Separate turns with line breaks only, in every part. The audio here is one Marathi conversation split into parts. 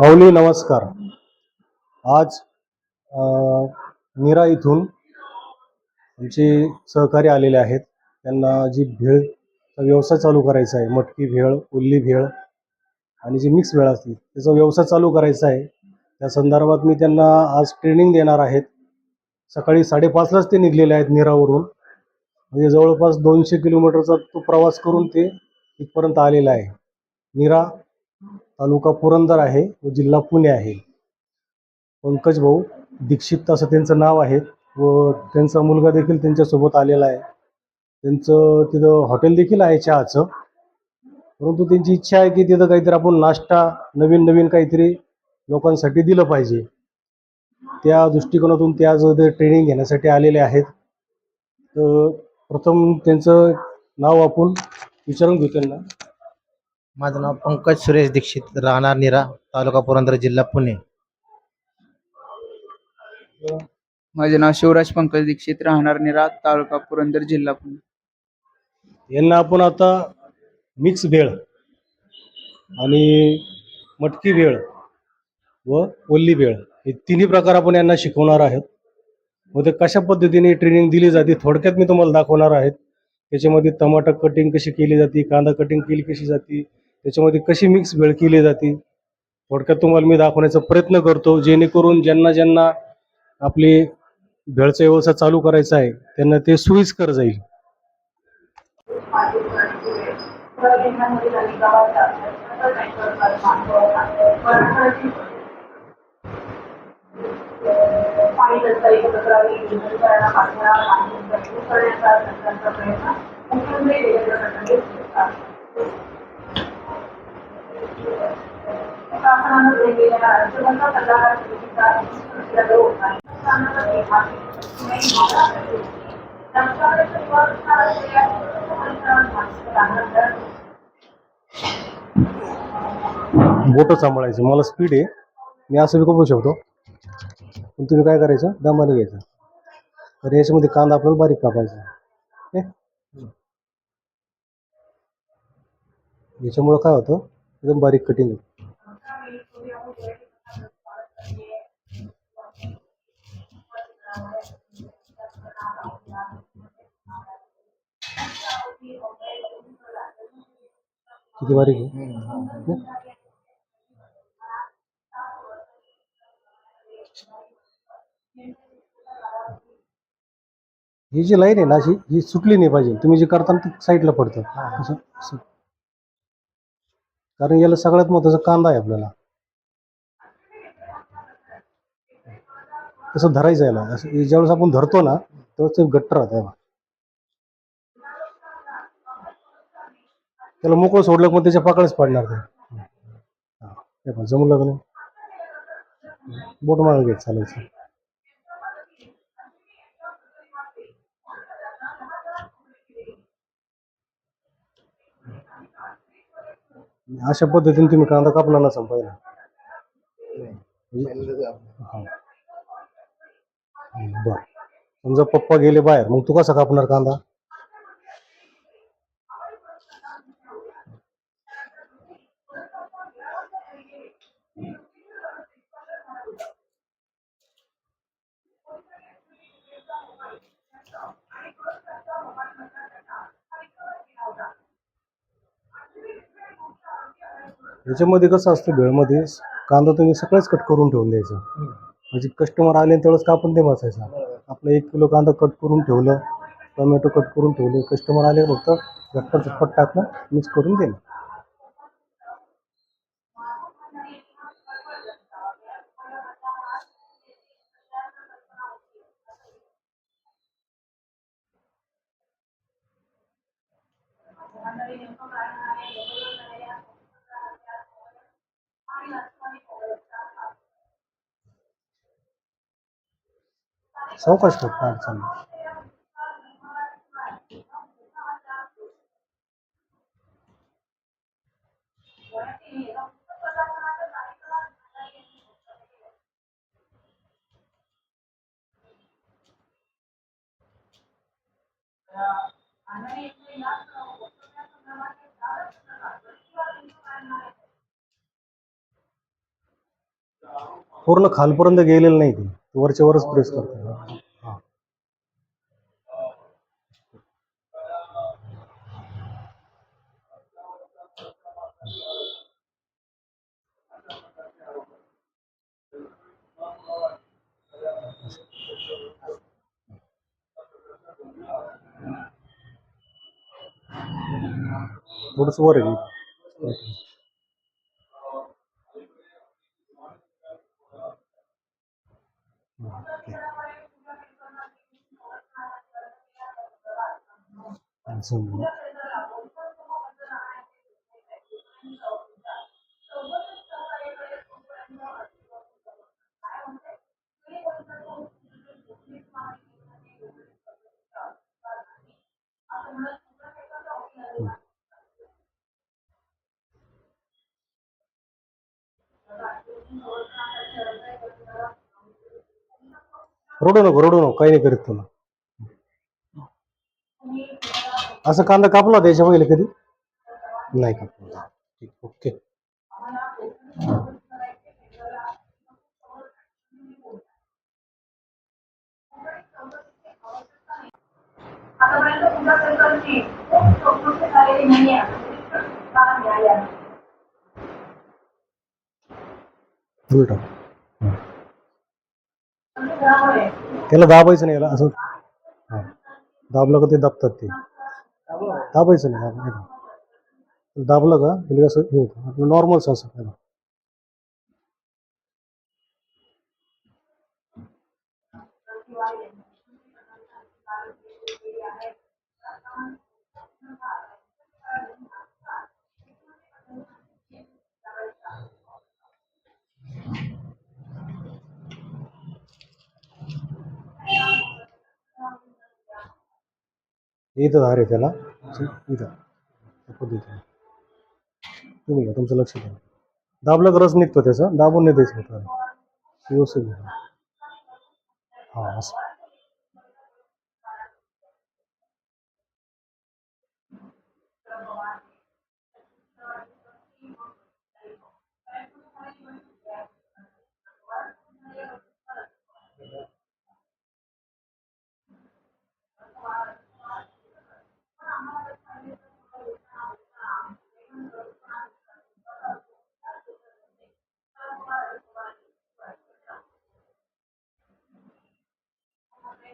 माऊली नमस्कार. आज निरा नीरा इथून आमचे सहकारी आलेले आहेत. त्यांना जी भेळचा व्यवसाय चालू करायचा आहे मटकी भेळ उल्ली भेळ आणि जी मिक्स भेळ असते त्याचा व्यवसाय चालू करायचा आहे. त्या संदर्भात मी त्यांना आज ट्रेनिंग देणार आहेत. सकाळी साडेपाचलाच ते निघलेले आहेत निरावरून. म्हणजे जवळपास दोनशे किलोमीटरचा तो प्रवास करून ते इथपर्यंत आलेला आहे. निरा तालुका पुरंदर आहे व जिल्हा पुणे आहे. पंकज भाऊ दीक्षित असं त्यांचं नाव आहे व त्यांचा मुलगा देखील त्यांच्यासोबत आलेला आहे. त्यांचं तिथं हॉटेल देखील आहे चहाचं. परंतु त्यांची इच्छा आहे की तिथं काहीतरी आपण नाश्ता नवीन नवीन काहीतरी लोकांसाठी दिलं पाहिजे. त्या दृष्टिकोनातून ते आज ते ट्रेनिंग घेण्यासाठी आलेले आहेत. तर प्रथम त्यांचं नाव आपण विचारून घेऊ त्यांना.
माझं नाव पंकज सुरेश दीक्षित राहणार निरा तालुका पुरंदर जिल्हा पुणे.
माझे नाव शिवराज पंकज दीक्षित राहणार निरा तालुका पुरंदर जिल्हा पुणे.
यांना आपण आता मिक्स भेळ आणि मटकी भेळ व ओल्ली भेळ हे तिन्ही प्रकार आपण यांना शिकवणार आहोत. व ते कशा पद्धतीने ट्रेनिंग दिली जाते थोडक्यात मी तुम्हाला दाखवणार आहेत. त्याच्यामध्ये टमाटर कटिंग कशी केली जाते कांदा कटिंग केली कशी जाते त्याच्यामध्ये कशी मिक्स भेळ केली जाते? थोडक्यात तुम्हाला मी दाखवण्याचा प्रयत्न करतो जेणेकरून ज्यांना ज्यांना आपली भेळचा व्यवसाय चालू करायचा आहे त्यांना ते सोयीस्कर जाईल. बोट सांभाळायचं. मला स्पीड आहे. मी असं बी करू शकतो. पण तुम्ही काय करायचं? दमाने घ्यायचं. तर याच्यामध्ये कांदा आपल्याला बारीक कापायचा. ओके याच्यामुळं काय होतं? एकदम बारीक कटिंग किती बारीक आहे हं? जी लाईन आहे ना अशी ही सुटली नाही पाहिजे तुम्ही जे करता ना ती साईडला पडतं. कारण याला सगळ्यात महत्त्वाचा कांदा आहे आपल्याला. तसं धरायचं याला. असं ज्यावेळेस आपण धरतो ना त्यावेळेस ते गट्ट राहतं आहे त्याला मोकळं सोडलं मग त्याच्या पाकळच पडणार ते. हा, हे पण जमलं का नाही बोट मागं घेत चालायचं. अशा पद्धतीने तुम्ही कांदा कापला ना संपायला बर. समजा पप्पा गेले बाहेर मग तू कसा कापणार कांदा? याच्यामध्ये कसं असतं भेळमध्ये कांदा तुम्ही सगळंच कट करून ठेवून द्यायचं. म्हणजे कस्टमर आले तेवढंच कापून ते बसायचं. आपलं एक किलो कांदा कट करून ठेवलं टोमॅटो कट करून ठेवले कस्टमर आले फक्त झटपट झटपट टाकलं मिक्स करून दिलं. सावकाश खूप अडचण.
पूर्ण खालपर्यंत गेलेलं नाही ते. वरच्या वरच प्रेस करतो थोडंस वर आहे रडू नको रडू नको काही नाही करीत तुला. असं कांदा कापला होता याच्या पहिले कधी? नाही कापला ठीक ओके.
आतापर्यंत
त्याला दाबायचं नाही याला. असं हां. दाबलं का ते दाबतात ते. दाबायचं नाही. नाही. दाबलं का त्याला असं हे होतं. आपलं नॉर्मलच असं हे इथं धार आहे त्याला. इथं. त्या पद्धतीने. तुम्ही घ्या तुमचं लक्ष द्या. दाबलं तर रस निघतो त्याचा. दाबून नाही द्यायचं होतं व्यवस्थित हां असं.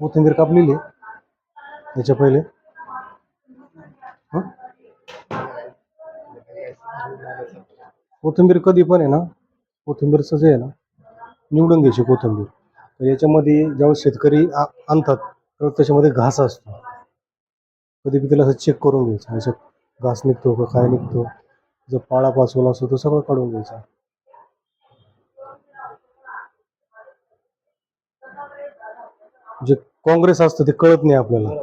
कोथिंबीर कापलेली आहे याच्या पहिले. कोथिंबीर कधी पण आहे ना कोथिंबीरचं जे आहे ना निवडून घ्यायची कोथिंबीर. तर याच्यामध्ये ज्यावेळेस शेतकरी आ- आणतात त्यावेळेस त्याच्यामध्ये घास असतो. कधी बी त्याला असं चेक करून घ्यायचं. याच्यात घास निघतो का काय निघतो जो पाळा पाचवला असतो तो सगळं काढून घ्यायचा. जे काँग्रेस असतं ते कळत नाही आपल्याला.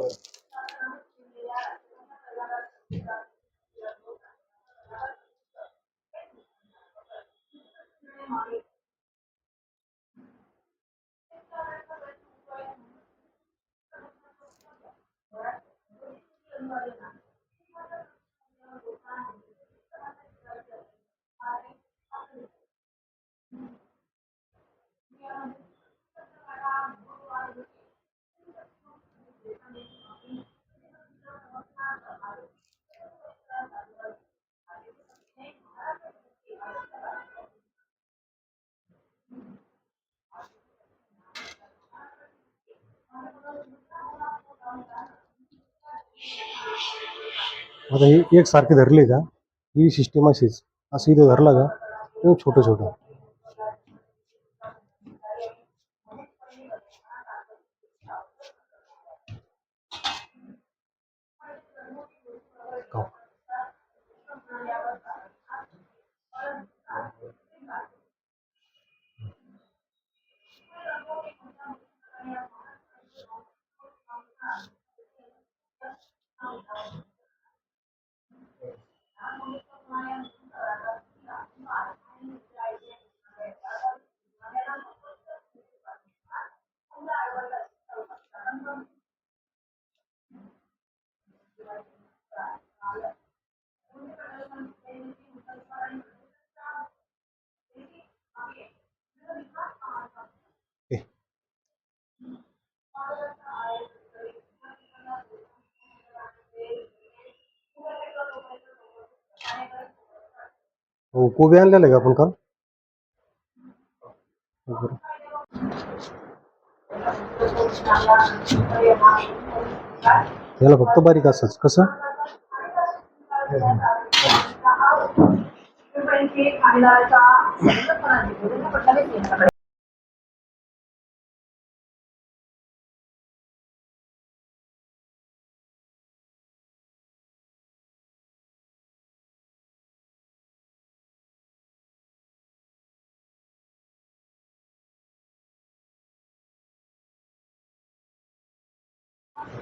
आता हे एक सारखे धरले का? ही सिस्टीम अशीच असं इथं धरला का? छोटं छोटं
हो कोबी आणलेलं आहे का आपण काल. याला फक्त बारीक असंच कसं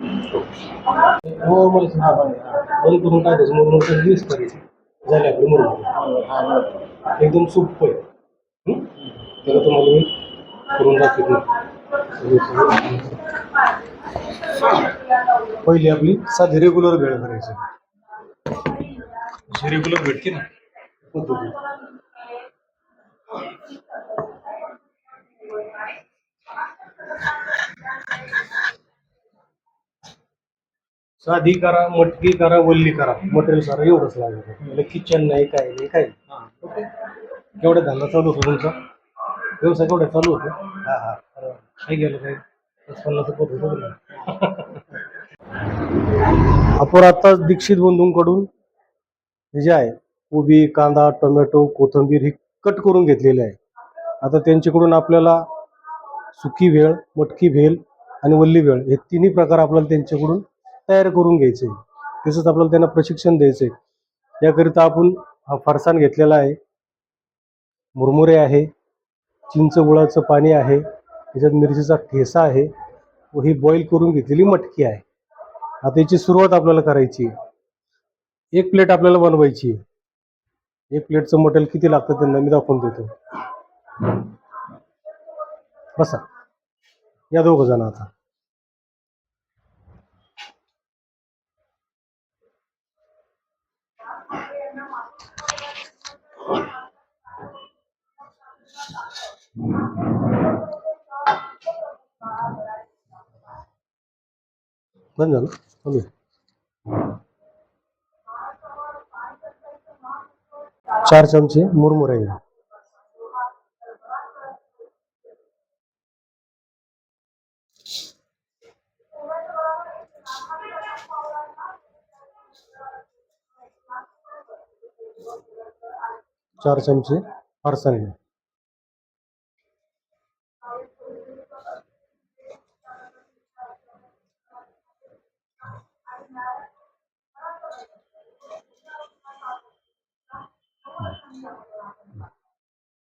नॉर्मल बंद करून टाकायचं मग नंतर वीस करायची झाले आपलं मुरमुरे एकदम सोपं आहे. हं? त्याला तुम्हाला मी करून दाखवत. पहिली आपली साधी रेग्युलर भेळ करायची. रेग्युलर भेटते ना पद्धती. साधी करा मटकी करा वल्ली करा. मटेरियल करा एवढंच लागेल. म्हणजे किचन नाही काय नाही काय. ओके. केवढ्या धंदा चालू होतो तुमचा? व्यवसाय केवढ्या चालू होतो? हा हा. काय गेलं काय? पन्नास होतं. आपण आता दीक्षित बंधूंकडून हे जे आहे कोबी कांदा टोमॅटो कोथिंबीर ही कट करून घेतलेली आहे. आता त्यांच्याकडून आपल्याला सुकी भेळ मटकी भेळ आणि वल्ली भेळ हे तिन्ही प्रकार आपल्याला त्यांच्याकडून तयार करून घ्यायचे. तसंच आपल्याला त्यांना प्रशिक्षण द्यायचं आहे याकरिता आपण हा फरसाण घेतलेला आहे. मुरमुरे आहे. चिंच गुळाचं पाणी आहे. त्याच्यात मिरचीचा ठेसा आहे. व ही बॉईल करून घेतलेली मटकी आहे. आता याची सुरुवात आपल्याला करायची आहे. एक प्लेट आपल्याला बनवायची आहे. एक प्लेटचं मटेरियल किती लागतं त्यांना मी दाखवून देतो. बसा. या दोघं जण आता. बंद झालं? चालू चार चमचे मुरमुरे. घ्या चार चमचे फरसाण घ्या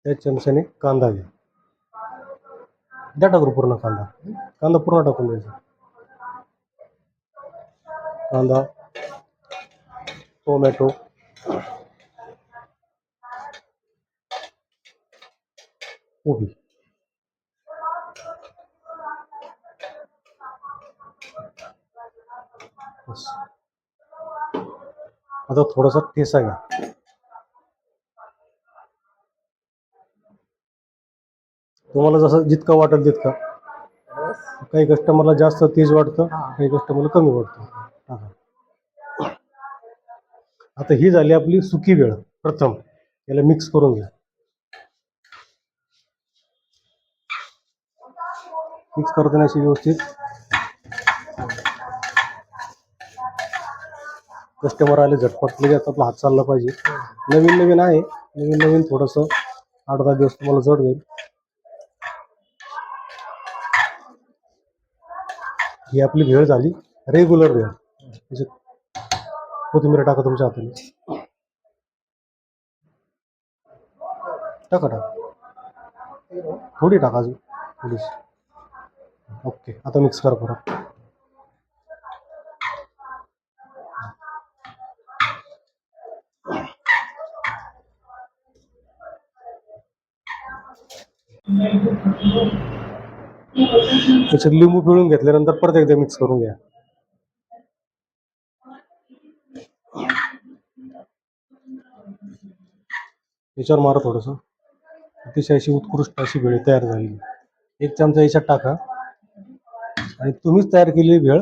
त्याच चमच्याने कांदा घ्या द्या टाकून पूर्ण कांदा कांदा पूर्ण टाकून द्यायचा कांदा टोमॅटो कोबी बस. आता थोडासा ठेसा घ्या. तुम्हाला जसं जितकं वाटेल तितकं. काही कस्टमरला जास्त तेज वाटतं काही कस्टमरला कमी वाटतं. आता ही झाली आपली सुकी वेळ प्रथम. याला मिक्स करून घ्या. मिक्स करताना अशी व्यवस्थित कस्टमर आले झटपट लगेच आपला हात चालला पाहिजे. नवीन नवीन आहे नवीन नवीन थोडंसं आठ दहा दिवस तुम्हाला जड जाईल ही आपली भेळ झाली रेग्युलर भेळ. त्याच्यात कोथिंबीर टाका तुमच्या हाताने. टाका टाका. थोडी टाका अजून थोडीशी. ओके आता मिक्स करा परत. त्याच्यात लिंबू पिळून घेतल्यानंतर परत एकदा मिक्स करून घ्या. याच्यावर मारा थोडंसं. अतिशय अशी उत्कृष्ट अशी भेळ तयार झाली. एक चमचा याच्यात टाका. आणि तुम्हीच तयार केलेली भेळ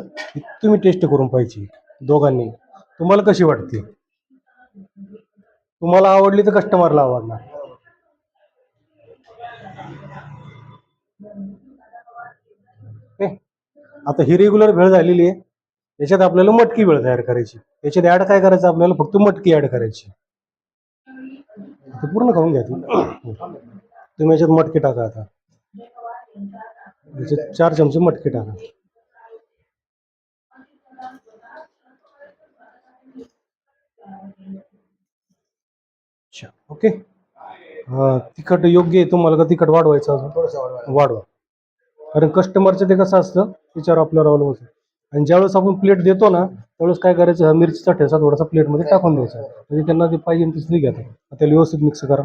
तुम्ही टेस्ट करून पाहिजे दोघांनी. तुम्हाला कशी वाटते? तुम्हाला आवडली तर कस्टमरला आवडणार ओके आता ही रेग्युलर भेळ झालेली आहे. याच्यात आपल्याला मटकी भेळ तयार करायची. याच्यात ऍड काय करायचं? आपल्याला फक्त मटकी ऍड करायची. पूर्ण खाऊन घ्या तुम्ही याच्यात मटकी टाका आता. याच्यात चार चमचे मटकी टाका. अच्छा ओके तिखट योग्य आहे तुम्हाला का तिखट वाढवायचं अजून? वाढवा. कारण कस्टमरचं ते कसं असतं त्याच्यावर आपल्यावर अवलंबून असतं. आणि ज्यावेळेस आपण प्लेट देतो ना त्यावेळेस काय करायचं हा मिरचीचा ठेसा थोडासा प्लेटमध्ये टाकून द्यायचा. म्हणजे त्यांना ते पाहिजे तसली घ्या त्याला व्यवस्थित मिक्स करा.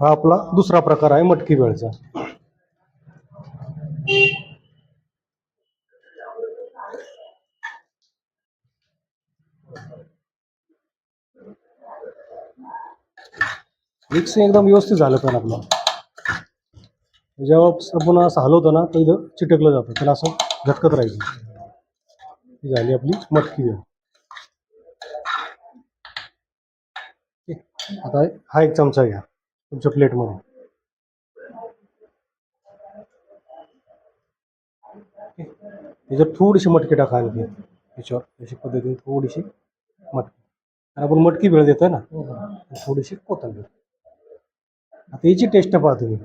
हा आपला दुसरा प्रकार आहे मटकी भेळचा मिक्सिंग एकदम व्यवस्थित झालं पाहिजे आपलं. जेव्हा आपण असं हलवतो ना तर इथं चिटकलं जातं. त्याला असं झटकत राहायचं. ही झाली आपली मटकी ठीक. आता हा एक चमचा घ्या तुमच्या प्लेटमध्ये. ठीक. याच्यात थोडीशी मटकी टाका आणखी याच्यावर अशी पद्धतीने थोडीशी मटकी. आणि आपण मटकी भेळ देतोय ना थोडीशी कोथिंबीर. आता याची टेस्ट पहा तुम्ही.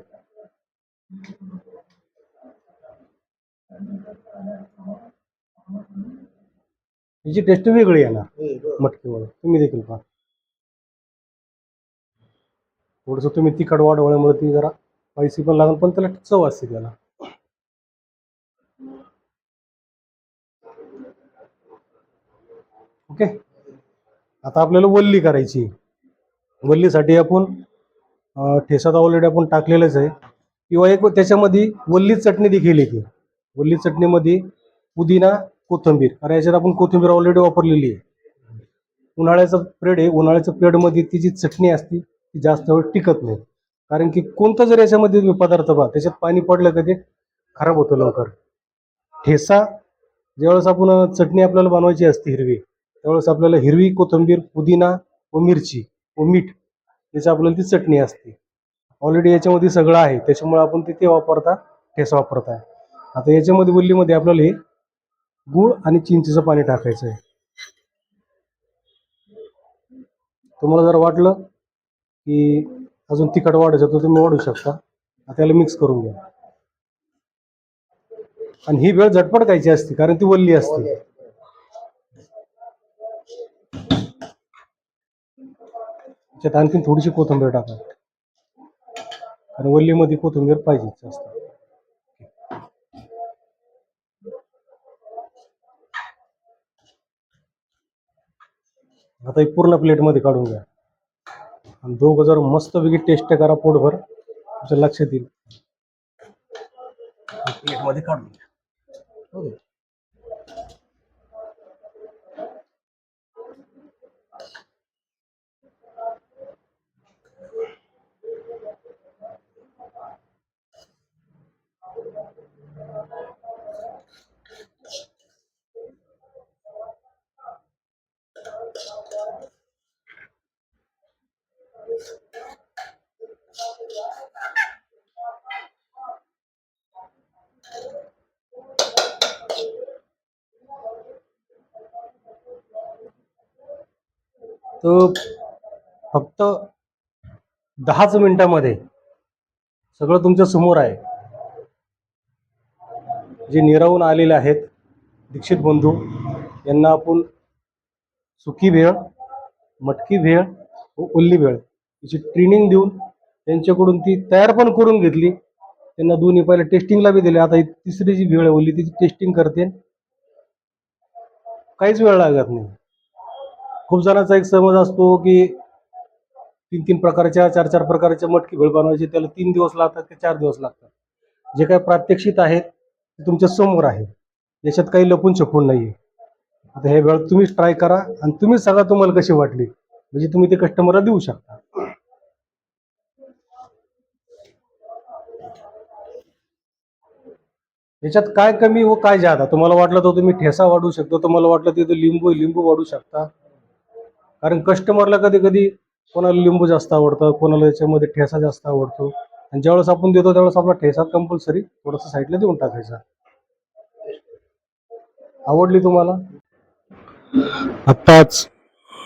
याची टेस्ट वेगळी येणार मटकीमुळे तुम्ही देखील पहा. थोडंसं तुम्ही तिखट वाढवल्यामुळे ती जरा स्पायसी पण लागेल पण त्याला चव असते त्याला. ओके आता आपल्याला वल्ली करायची. वल्लीसाठी आपण ठेसा ठेसात ऑलरेडी आपण टाकलेलंच आहे. किंवा एक त्याच्यामध्ये वल्ली चटणी देखील येते. वल्ली चटणीमध्ये पुदिना कोथिंबीर. कारण याच्यात आपण कोथिंबीर ऑलरेडी वापरलेली आहे. उन्हाळ्याचं पिरियड आहे. उन्हाळ्याच्या पिरियडमध्ये ती जी चटणी असते ती जास्त वेळ टिकत नाही. कारण की कोणता जर याच्यामध्ये तुम्ही पदार्थ पहा त्याच्यात पाणी पडलं का ते खराब होतं लवकर. ठेसा ज्यावेळेस आपण चटणी आपल्याला बनवायची असते हिरवी त्यावेळेस आपल्याला हिरवी कोथिंबीर पुदिना व मिरची व मीठ याची आपल्याला ती चटणी असते. ऑलरेडी याच्यामध्ये सगळं आहे. त्याच्यामुळे आपण ते वापरता ठेसा वापरताय. आता याच्यामध्ये वल्लीमध्ये आपल्याला हे गूळ आणि चिंचेचं पाणी टाकायचं आहे. तुम्हाला जर वाटलं की अजून तिखट वाढायचं तर तुम्ही वाढू शकता. आता त्याला मिक्स करून घ्या. आणि ही वेळ झटपट खायची असते कारण ती वल्ली असते. त्यात आणखीन थोडीशी कोथिंबीर टाका. कारण वल्लीमध्ये कोथिंबीर पाहिजेच जास्त. आता एक पूर्ण प्लेटमध्ये काढून घ्या. आणि दोघं जर मस्तपैकी टेस्ट करा पोटभर तुमच्या लक्षात येईल. प्लेटमध्ये काढून घ्या. ओके तर फक्त दहाच मिनिटामध्ये सगळं तुमच्यासमोर आहे. जे निरावून आलेले आहेत दीक्षित बंधू यांना आपण सुकी भेळ मटकी भेळ व उल्ली भेळ याची ट्रेनिंग देऊन त्यांच्याकडून ती तयार पण करून घेतली. त्यांना दोन्ही पहिले टेस्टिंगला बी दिले. आता ही तिसरी जी भेळ आहे तिची टेस्टिंग करते. काहीच वेळ लागत नाही. खूप जणांचा एक समज असतो की तीन तीन प्रकारच्या चार चार प्रकारच्या मटकी भेळ बनवायची त्याला तीन दिवस लागतात ते चार दिवस लागतात. जे काही प्रात्यक्षित आहेत ते तुमच्यासमोर आहे याच्यात काही लपून छपून नाही आहे आता हे वेळ तुम्हीच ट्राय करा आणि तुम्हीच सांगा तुम्हाला कशी वाटली. म्हणजे तुम्ही ते कस्टमरला देऊ शकता. याच्यात काय कमी व काय जादा तुम्हाला वाटलं तर तुम्ही ठेसा वाढवू शकता तुम्हाला वाटलं तिथं लिंबू लिंबू वाढवू शकता. कारण कस्टमरला कधी कधी कोणाला लिंबू जास्त आवडतं कोणाला याच्यामध्ये ठेसा जास्त आवडतो. आणि ज्यावेळेस आपण देतो त्यावेळेस आपला ठेसा कंपल्सरी थोडंसं साईडला देऊन टाकायचा. आवडली तुम्हाला? आत्ताच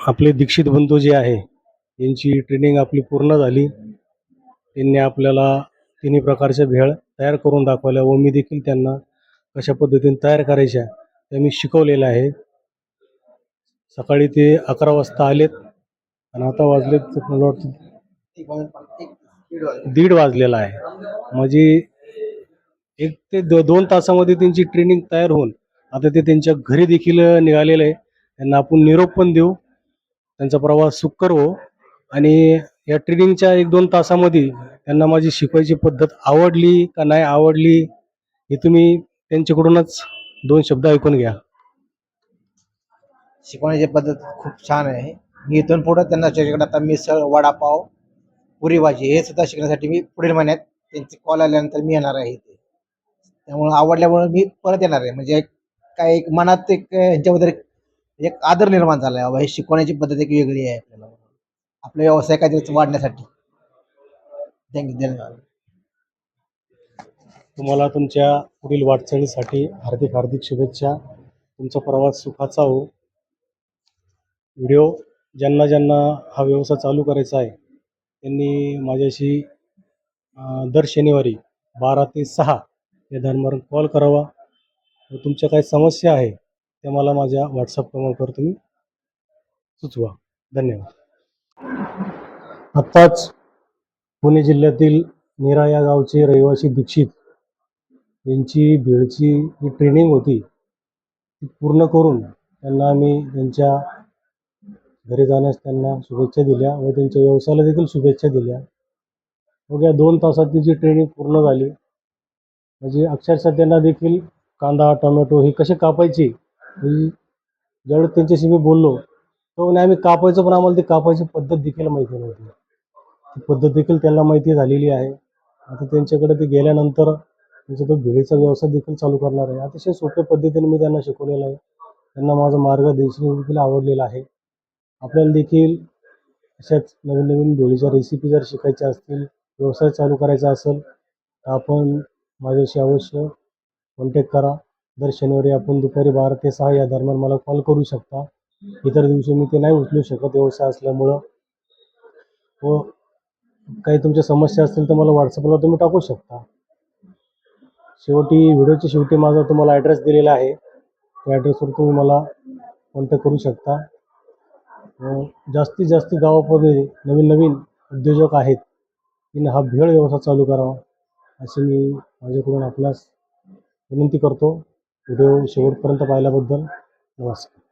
आपले दीक्षित बंधू जे आहे यांची ट्रेनिंग आपली पूर्ण झाली. त्यांनी आपल्याला तिन्ही प्रकारच्या भेळ तयार करून दाखवल्या व मी देखील त्यांना कशा पद्धतीने तयार करायच्या त्या मी शिकवलेलं आहे. सकाळी ते अकरा वाजता आलेत आणि आता वाजलेत मला वाटतं दीड वाजलेला आहे. म्हणजे एक ते दो दोन तासामध्ये त्यांची ट्रेनिंग तयार होऊन आता ते त्यांच्या घरी देखील निघालेलं आहे. त्यांना आपण निरोप पण देऊ. त्यांचा प्रवास सुखकर हो आणि या ट्रेनिंगच्या एक दोन तासामध्ये त्यांना माझी शिकवायची पद्धत आवडली का नाही आवडली हे तुम्ही त्यांच्याकडूनच दोन शब्द ऐकून घ्या.
शिकवण्याची पद्धत खूप छान आहे. मी इथून पुढे त्यांना त्याच्याकडे आता मिसळ वडापाव पुरी भाजी हे सुद्धा शिकण्यासाठी मी पुढील महिन्यात त्यांचे कॉल आल्यानंतर मी येणार आहे इथे. त्यामुळे आवडल्यामुळे मी परत येणार आहे. म्हणजे एक काय एक मनात एक ह्यांच्याबद्दल एक- एक आदर निर्माण झाला आहे बाबा हे शिकवण्याची पद्धत एक वेगळी आहे आपल्याला. आपला व्यवसाय काहीतरी वाढण्यासाठी. थँक्यू धन्यवाद.
तुम्हाला तुमच्या पुढील वाटचालीसाठी हार्दिक हार्दिक शुभेच्छा. तुमचा प्रवास सुखाचा हो. व्हिडिओ ज्यांना ज्यांना हा व्यवसाय चालू करायचा आहे त्यांनी माझ्याशी दर शनिवारी बारा ते सहा या दरम्यान कॉल करावा. व तुमच्या काही समस्या आहे त्या मला माझ्या व्हॉट्सअप क्रमांकावर तुम्ही सुचवा. धन्यवाद. आत्ताच पुणे जिल्ह्यातील नीरा या गावचे रहिवासी दीक्षित यांची भेळची जी ट्रेनिंग होती ती पूर्ण करून त्यांना आम्ही त्यांच्या घरी जाण्यास त्यांना शुभेच्छा दिल्या व त्यांच्या व्यवसायाला देखील शुभेच्छा दिल्या. मग या दोन तासात तिची ट्रेनिंग पूर्ण झाली. म्हणजे अक्षरशः त्यांना देखील कांदा टोमॅटो हे कसे कापायचे ही ज्यावेळेस त्यांच्याशी मी बोललो तो म्हणे आम्ही कापायचं पण आम्हाला ती कापायची पद्धत देखील माहिती नव्हती. ती पद्धत देखील त्यांना माहिती झालेली आहे. आता त्यांच्याकडे ते गेल्यानंतर त्यांचा तो भेळीचा व्यवसाय देखील चालू करणार आहे. अतिशय सोप्या पद्धतीने मी त्यांना शिकवलेलं आहे. त्यांना माझं मार्गदर्शन देखील आवडलेलं आहे. आपल्याला देखील अशाच नवीन नवीन भिळीच्या रेसिपी जर शिकायच्या असतील व्यवसाय चालू करायचा असेल तर आपण माझ्याशी अवश्य कॉन्टॅक्ट करा. दर शनिवारी आपण दुपारी बारा ते सहा या दरम्यान मला कॉल करू शकता. इतर दिवशी मी ते नाही उचलू शकत. व्यवसाय असल्यामुळं. व काही तुमच्या समस्या असतील तर मला व्हॉट्सअपला तुम्ही टाकू शकता. शेवटी व्हिडिओच्या शेवटी माझा तुम्हाला ॲड्रेस दिलेला आहे. त्या ॲड्रेसवर तुम्ही मला कॉन्टॅक्ट करू शकता. जास्तीत जास्त गावामध्ये नवीन नवीन उद्योजक आहेत. त्यांनी हा भेळ व्यवसाय चालू करावा अशी मी माझ्याकडून आपल्यास विनंती करतो. व्हिडिओ शेवटपर्यंत पाहिल्याबद्दल नमस्कार.